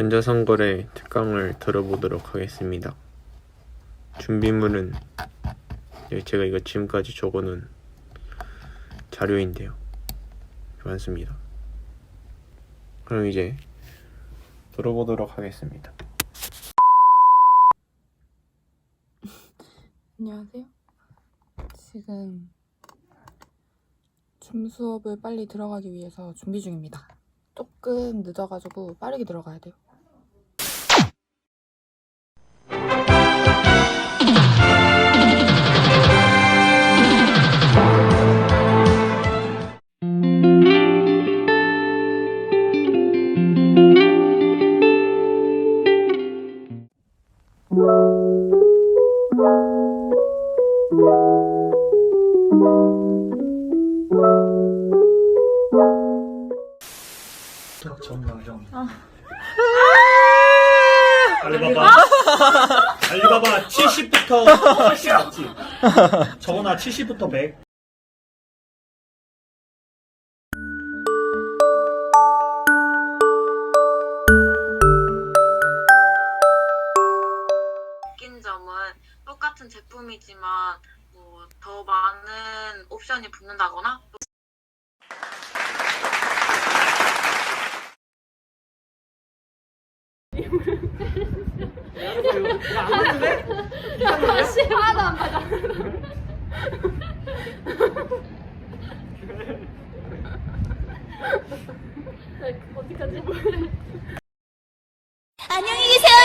전자선거래 특강을 들어보도록 하겠습니다. 준비물은 네, 제가 이거 지금까지 적어놓은 자료인데요. 많습니다. 그럼 이제 들어보도록 하겠습니다. 안녕하세요. 지금 줌 수업을 빨리 들어가기 위해서 준비 중입니다. 조금 늦어가지고 빠르게 들어가야 돼요. 정강정. 알리바바. 알리바바 70부터 80 맞지? 저거나 70부터 100. 바뀐 점은 똑같은 제품이지만 뭐 더 많은 옵션이 붙는다거나 다시 하나도 안 받아. 어디까지 안녕히 계세요.